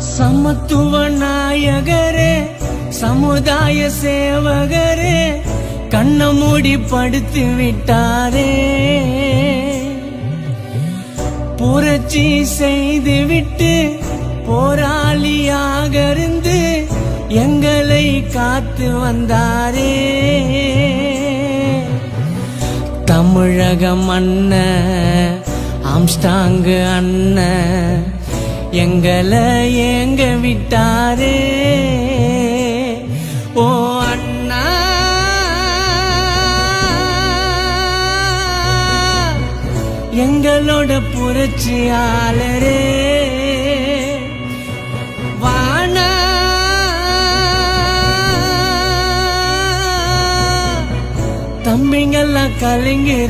சமத்துவ நாயகரே சமுதாய சேவகரே கண்ண மூடி படுத்து விட்டாரே. புரட்சி செய்துவிட்டு போராளியாக இருந்து எங்களை காத்து வந்தாரே. தமிழக மன்ன ஆம்ஸ்டாங்கு அண்ணன் எங்களை ஏங்க விட்டாரே? ஓ அண்ணா. எங்களோட புரட்சியாளரே. வானா தம்பிங்கெல்லாம் கலங்கி